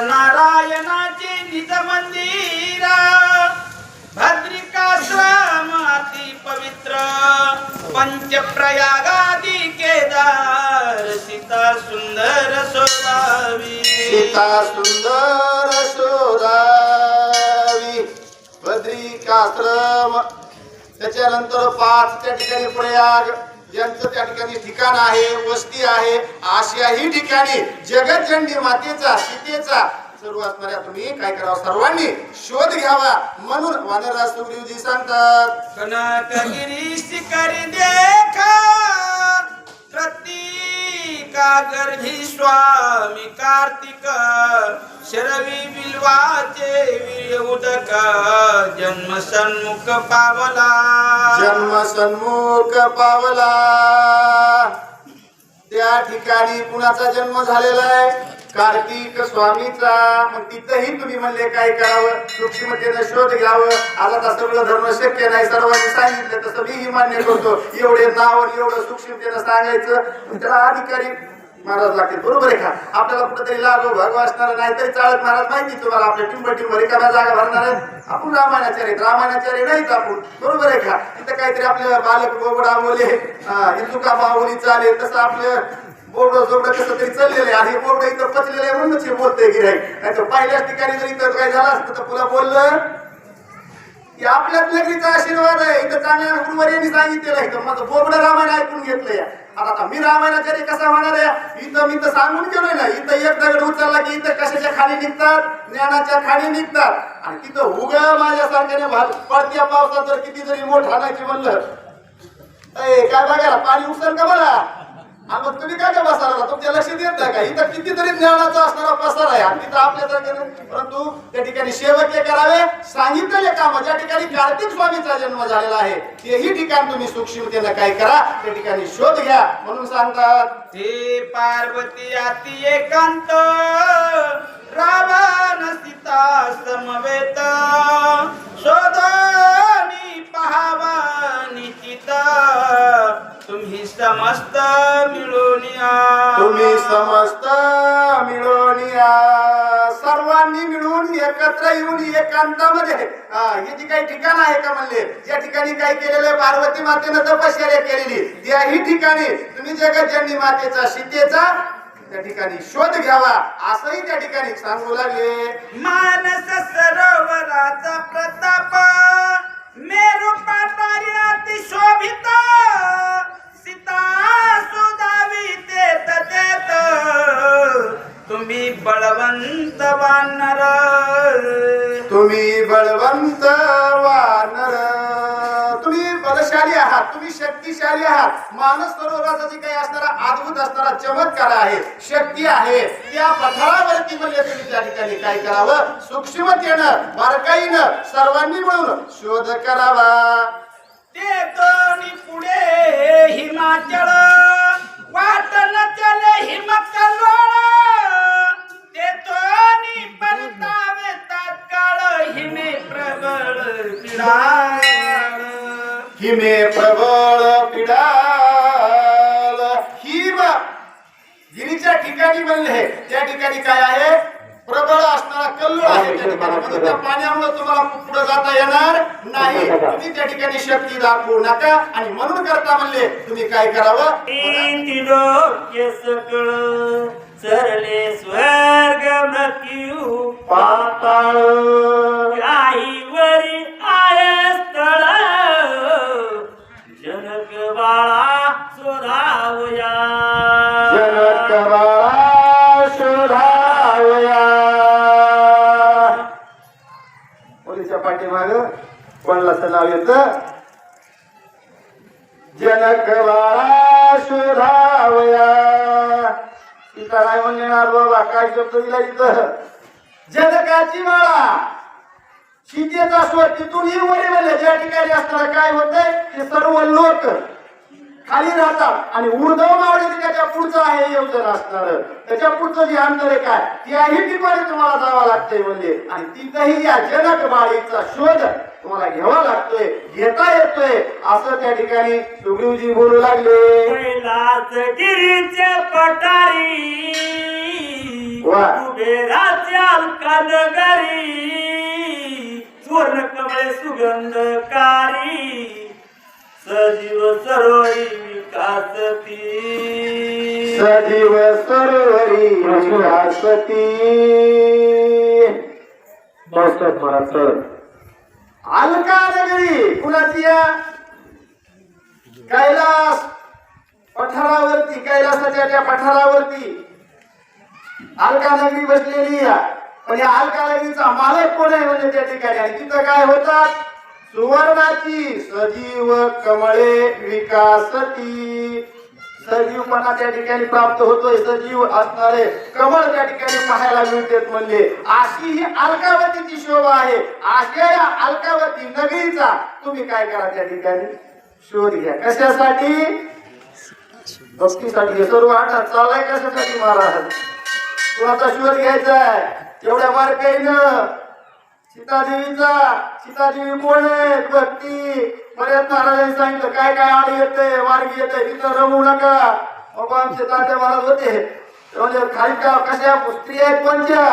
नारायणाचे निज मंदिर. भद्रिकाश्रम अति पवित्र पंचप्रयागादी केदार सीता सुंदर सोडावी सीता सुंदर शोधावी भद्रिकाश्रम. त्याच्यानंतर पाच त्या ठिकाणी प्रयाग. ज्यांचं त्या ठिकाणी ठिकाण आहे वस्ती आहे अशाही ठिकाणी जगतचंडी मातेचा सीतेचा. सर्व असणाऱ्या तुम्ही काय करावं सर्वांनी? शोध घ्यावा. म्हणून वानरराज सुग्रीवजी सांगतात कनकगिरी शिखरी देखा प्रतीका गर्भी स्वामी कार्तिक. शरवी बिलवाचे वीर उदक जन्म सन्मुख पावला. जन्म सन्मुख पावला. त्या ठिकाणी कुणाचा जन्म झालेला आहे? कार्तिक स्वामीचा. मग तिथंही तुम्ही म्हणले काय करावं? सूक्ष्मतेनं शोध घ्यावं. आता तसं सगळं धरणं शक्य नाही. सर्वांनी सांगितलं तसं मीही मान्य करतो. एवढे नाव एवढं सूक्ष्मतेनं सांगायचं. त्याला अधिकारी महाराज लागतील. बरोबर आहे का? आपल्याला कुठेतरी लागू भगवा वाचणार नाही तरी चाळत महाराज माहिती तुम्हाला. आपल्या टिंब टिंब रिकाम्या जागा भरणार आहेत. आपण रामायणाचार्य रामायणाचार्य नाहीत आपण. बरोबर आहे का? इथं काहीतरी आपलं बालक बोबडा मोले इंदुका माऊली चाले तसं आपलं बोर्ड जोबडं कसं तरी चाललेलं आहे. आणि हे बोबडं इथं पचलेलं आहे म्हणूनच हे बोलतंय गिराई नाही तर पहिल्याच ठिकाणी जर इथं काय झालं असतं तर तुला बोललं की आपल्याच नगरीचा आशीर्वाद आहे. इथं चांगल्या गुरुवार्यांनी सांगितलेलं इथं माझं बोबडं रामायण ऐकून घेतलंय. आता आता मी रामायणाचारी कसा होणार आहे इथं मी तर सांगून गेलोय ना इथं एक दगड उचलला की इथं कशाच्या खाली निघतात? ज्ञानाच्या खाली निघतात. आणि तिथं उग माझ्यासारख्याने पडत्या पावसात जर किती जरी मोठ हाणायची म्हणलं. काय बघायला? पाणी उचल का बघा आणि मग तुम्ही काय काय बसायला तुमच्या लक्ष देत नाही का? इथं कितीतरी ज्ञानाचा असणारा पसार आहे. आणि तिथं आपल्या परंतु त्या ठिकाणी सेवके करावे सांगितलेले काम ज्या ठिकाणी कार्तिक स्वामीचा जन्म झालेला आहे तेही ठिकाण तुम्ही सूक्ष्मतेनं काय करा त्या ठिकाणी शोध घ्या. म्हणून सांगतात हे पार्वती अति एकांत रावण सीता समवेत. शोधनी समस्त मिळून या. तुम्ही समस्त मिळून या सर्वांनी मिळून एकत्र येऊन एकांतामध्ये हा, जी काही ठिकाण आहे का म्हणले या ठिकाणी काय केलेलं आहे पार्वती मातेनं तपश्चर्या केलेली त्याही ठिकाणी तुम्ही जगतजननी मातेचा सीतेचा त्या ठिकाणी शोध घ्यावा असंही त्या ठिकाणी सांगू लागले. मानस सरोवराचा प्रताप मेरू पाटारी शोभित सीता सुदावी देत देत तुम्ही बळवंत वानर। तुम्ही बळवंत वानर। तुम्ही बलशाली आहात तुम्ही शक्तिशाली आहात। मानस सरोवराचा जे काही असणारा अद्भुत असणारा चमत्कार आहे शक्ती आहे. त्या पठारावरती म्हणजे तुम्ही त्या ठिकाणी काय करावं? सूक्ष्मतेनं बारकाईनं सर्वांनी मिळून शोध करावा. हिमे प्रबळ पिडाल हिम गिरीच्या ठिकाणी बनले त्या ठिकाणी काय आहे? प्रबळ असणारा कल्लोळ आहे. त्या ठिकाणी त्या पाण्यामुळे तुम्हाला पुढे जाता येणार नाही. तुम्ही त्या ठिकाणी शक्ती दाखवू नका आणि म्हणून करता म्हणले तुम्ही काय करावं? सरले स्वर्ग मृत्यू पाताळ. काही वरी आहे स्थळ जनक बाळा शोधावया पाठीमाग कोणाला नाव येत जनक बाळा शोधावया सीता म्हणले म्हणणार बाबा काय शब्द दिला इथं? जनकाची माळा. सीतेचा स्वर तिथूनही वरी म्हणले ज्या ठिकाणी असताना काय होतंय? ते सर्व लोक. खाली राहतात. आणि उर्धव मावळी त्याच्या पुढचं आहे योजना असणार. त्याच्या पुढचं जे अंतर आहे काय? त्याही ठिकाणी तुम्हाला जावं लागतंय म्हणजे. आणि तिथंही या जनक माळीचा शोध तुम्हाला घ्यावा लागतोय घेता येतोय. असं त्या ठिकाणी सुग्रीवजी बोलू लागले. पटारी कानगरी सुगंधकारी. सजीव सरोई विकासती. सजीव सरोवरी विकासती. महाराज अलका नगरी कुणाची या? कैलास पठारावरती कैलासाच्या त्या पठारावरती. अलका नगरी बसलेली या पण या अलका नगरीचा मालक कोण आहे म्हणजे त्या ठिकाणी? तिथं काय होतात? सुवर्णाची सजीव कमळे विकासती. सजीवपणा त्या ठिकाणी प्राप्त होतोय सजीव असणारे कमळ त्या ठिकाणी पाहायला मिळतात म्हणले. अशी ही अलकावतीची शोभा आहे. अशा या अलकावती नगरीचा. तुम्ही काय करा त्या ठिकाणी? शोध घ्या. कशासाठी? भक्तीसाठी. सर्व आठा चालाय कशासाठी महाराज? कुणाचा शोध घ्यायचा आहे? एवढ्या बारकाईनं सीतादेवीचा सीतादेवी कोण आहे? भक्ती. बऱ्याच महाराजांनी सांगितलं काय काय आड येते वारगी येते तिथं रमू नका. बाबा आमचे तात्या महाराज होते. म्हणजे खाली का कशा? स्त्री आहेत कोणत्या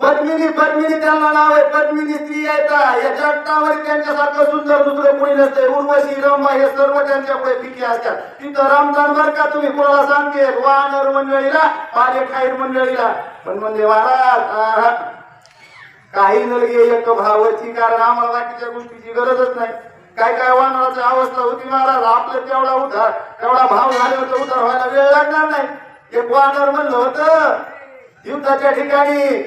पद्मिनी पद्मिनी त्यांना नाव आहे. पद्मिनी स्त्री आहेत या जगतावर त्यांच्यासारखं सुंदर दुसरं कोणी नसते उर्वशी रमा हे सर्व त्यांच्या पुढे पिके असतात. तिथं रामदान बर का तुम्ही? कोणाला सांगते? वानर मंडळीला पाले खाईर मंडळीला. पण म्हणजे महाराज काही नलगे एक भावची? कारण आम्हाला बाकीच्या गोष्टीची गरजच नाही. काय काय वानराची अवस्था होती महाराज? आपलं तेवढा उधार तेवढा भाव झाल्यावर तर उधार व्हायला वेळ लागणार नाही. एक वानर म्हणलं होतं युद्धाच्या ठिकाणी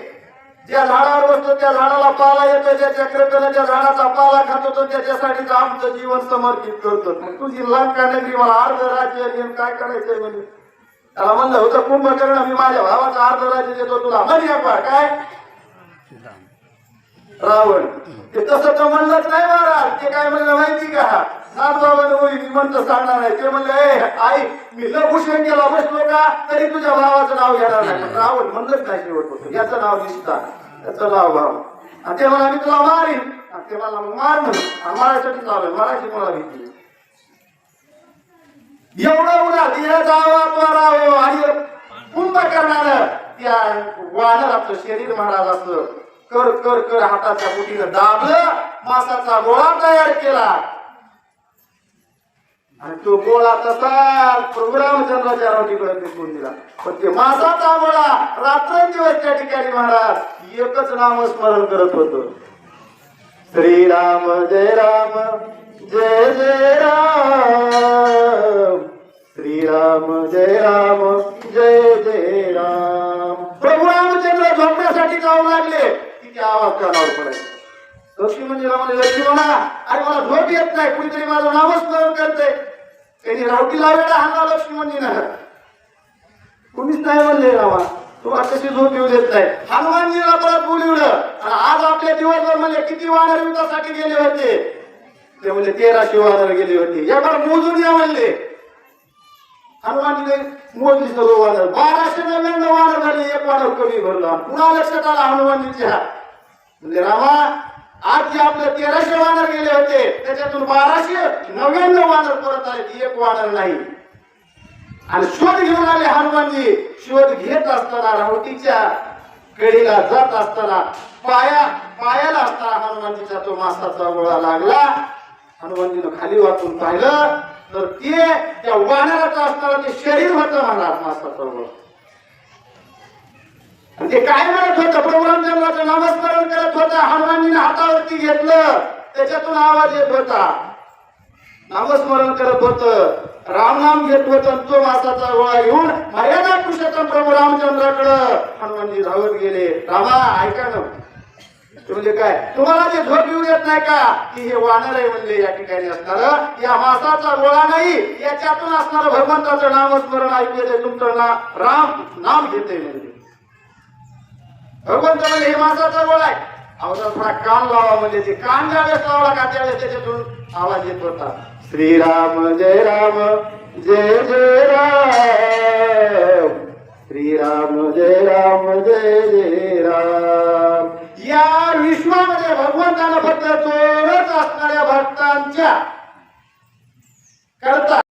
ज्या झाडावर बसतो त्या झाडाला पाला येतो ज्या कृपेने झाडाचा पाला खातो तो त्याच्यासाठी आमचं जीवन समर्पित करतो. मग तुझी लंका नगरी मला अर्ध राज्य देऊन काय करायचंय म्हणजे त्याला म्हणलं होतं कुंभकर्ण मी माझ्या भावाचं अर्ध राज्य देतो तुला म्हणजे काय? रावण. ते तसं तर म्हणलंच नाही महाराज. ते काय म्हणलं माहिती का? नाथबाबाने होई सांगणार नाही ते म्हणलं ए आई मी लघुशेन केला बसलो का? तरी तुझ्या भावाचं नाव घेणार नाही. रावण म्हणलंच नाही शेवट याचं नाव निष्ठा. त्याचं नाव भाव. आणि ते मला मी तुला मारीन. आणि ते मला मग मार म्हणून. मारायसाठी चालेल. मारायची मला भीती एवढं उन्हा दिया आवाज त्वरावं आणि कुंभ करणार त्या आपलं शरीर महाराज असलं. कर कर कर हाताच्या मुठीनं दाबलं मासाचा गोळा तयार केला. आणि तो गोळा तसा प्रोग्राम चंद्राच्या रावटीकडे फेकून दिला. पण ते मासाचा गोळा रात्रंदिवस त्या ठिकाणी महाराज एकच नाम स्मरण करत होतो. श्रीराम जय राम जय जय राम. श्रीराम जय राम जय जय राम. प्रभू रामचंद्र जाऊ लागले तिथे आवाज कानावर पडायचा लक्ष्मी म्हणजे म्हणजे लक्ष्मी म्हणा? अरे मला झोप येत नाही कुणीतरी माझं नामस्मरण करते. त्यांनी रावटी लावलेला हा लक्ष्मी म्हणजे ना कुणीच नाही म्हणले रावा. तुम्हाला कशी झोप येऊ देत नाही? हनुमानजीला परत बोलिवलं आणि आज आपल्या दिवसभर म्हणजे किती वानर युद्धासाठी गेले होते. ते म्हणजे तेराशे वानर गेले होते. एका मोजून या म्हणले. हनुमानीने मोजली सर्व वानर बाराशे नव्याण्णव वानर झाली एक वानर कमी भरला. पुन्हा लक्षात आला हनुमानजीच्या म्हणजे रामा आज जे आपले तेराशे वानर गेले होते त्याच्यातून बाराशे नव्याण्णव वानर परत आले एक वानर नाही. आणि शोध घेऊन आले हनुमानजी शोध घेत असताना रावटीच्या कडीला जात असताना पाया पायाला असताना हनुमानजीचा तो मासाचा गोळा लागला. हनुमानजीनं खाली वाचून पाहिलं. तर ते त्या वानराचं असताना ते शरीर होतं म्हणा मासाचा प्रभू ते काय म्हणत होतं? प्रभू नामस्मरण करत होता. हनुमानजीने हातावरती घेतलं. त्याच्यातून आवाज येत होता. नामस्मरण करत होत. रामनाम घेत होत तो मासाचा गोळा घेऊन मर्यादा पुरुषोत्तम प्रभू रामचंद्राकडं हनुमानजी धावत गेले. रामा ऐका ना. म्हणजे काय? तुम्हाला जे झोप येऊ येत नाही का? की हे वानर आहे म्हणले या ठिकाणी असणार. या मासाचा गोळा नाही याच्यातून असणार भगवंताचं नामस्मरण ऐकू येते. तुमचं राम नाम घेते म्हणजे. भगवंत म्हणजे हे मासाचा गोळा आहे. अगोदर थोडा कान लावा म्हणजे. जे कान ज्यावेळेस लावला का त्यावेळेस त्याच्यातून आवाज येत होता. श्रीराम जय राम जय जय राम. श्रीराम जय राम जय जय राम. या विश्वामध्ये भगवंतानं फक्त चोरच असणाऱ्या भक्तांच्या करता